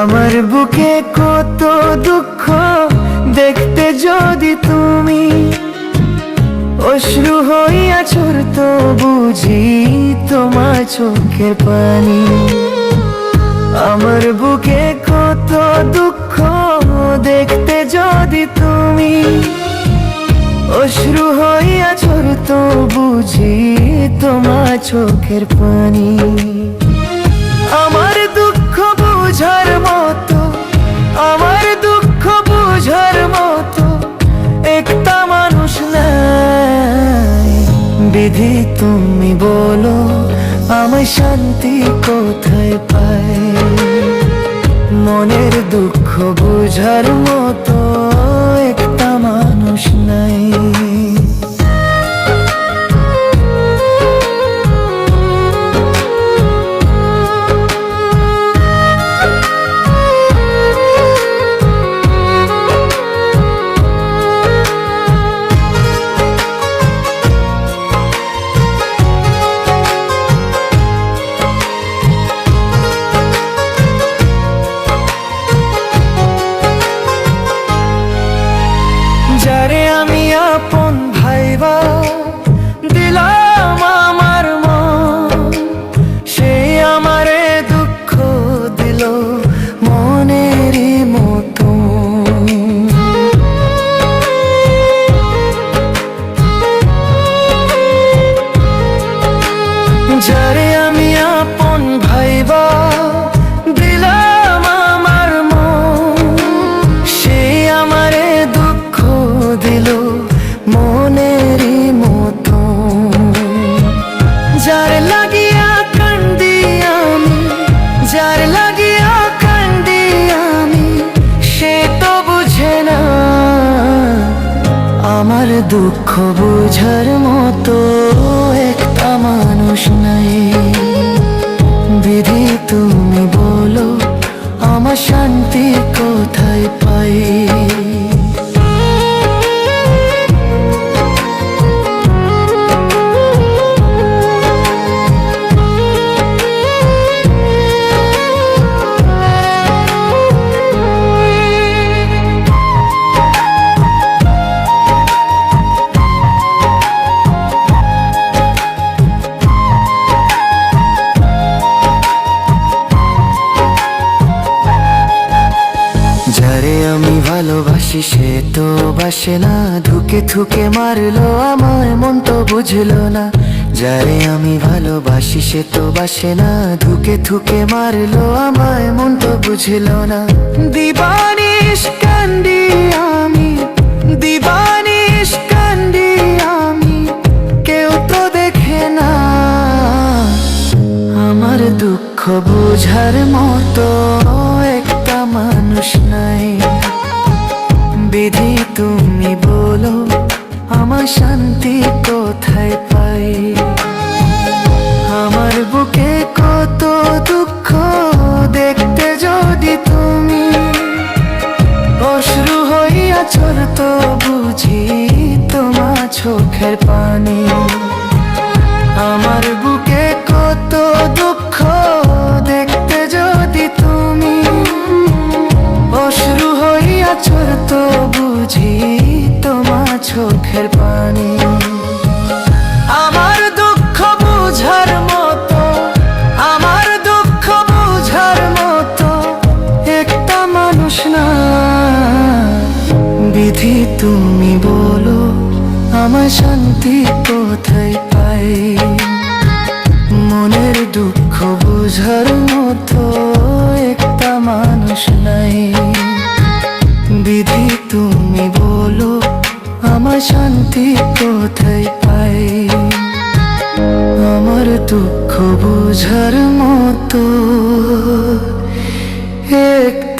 আমার বুকে কত দুঃখ দেখতে যদি তুমি অশ্রু হইয়া তো বুঝি তোমার চোখের পানি। আমার বুকে কত দুঃখ দেখতে যদি তুমি অশ্রু হইয়া তো বুঝি তোমার চোখের পানি। বিধি তুমি বলো আমার শান্তি কোথায় পায়? মনের দুঃখ বুঝার মতো যারে আমি আপন ভাইবা। লাগিয়া কান্দি আমি সে তো বুঝে না। আমার দুঃখ বুঝার মতো একটা মানুষ নাই। ভালোবাসি সে তো বাসে না। ধুকে থুকে মারলো আমার, মন তো বুঝলো না। যারে আমি ভালোবাসি, সে তো বাসে না। ধুকে থুকে মারলো আমায়, মন তো বুঝলো না। দিবানিশ কান্দি আমি, দিবানিশ কান্দি আমি, কেউ তো দেখে না। আমার দুঃখ বুঝার মতো একটা মানুষ নাই। বিধি তুমি বলো, আমার শান্তি কোথায় পাই? আমার বুকে কত দুঃখ দেখতে যদি তুমি অশ্রু হইয়া তো বুঝি তোমার চোখের পানি। আমার বিধি তুমি বলো, আমার শান্তি কোথায় পাই? মনের দুঃখ বুঝার মতো একটা মানুষ নাই। বিধি তুমি বলো, আমার শান্তি কোথায় পাই? আমার দুঃখ বুঝার মতো নাই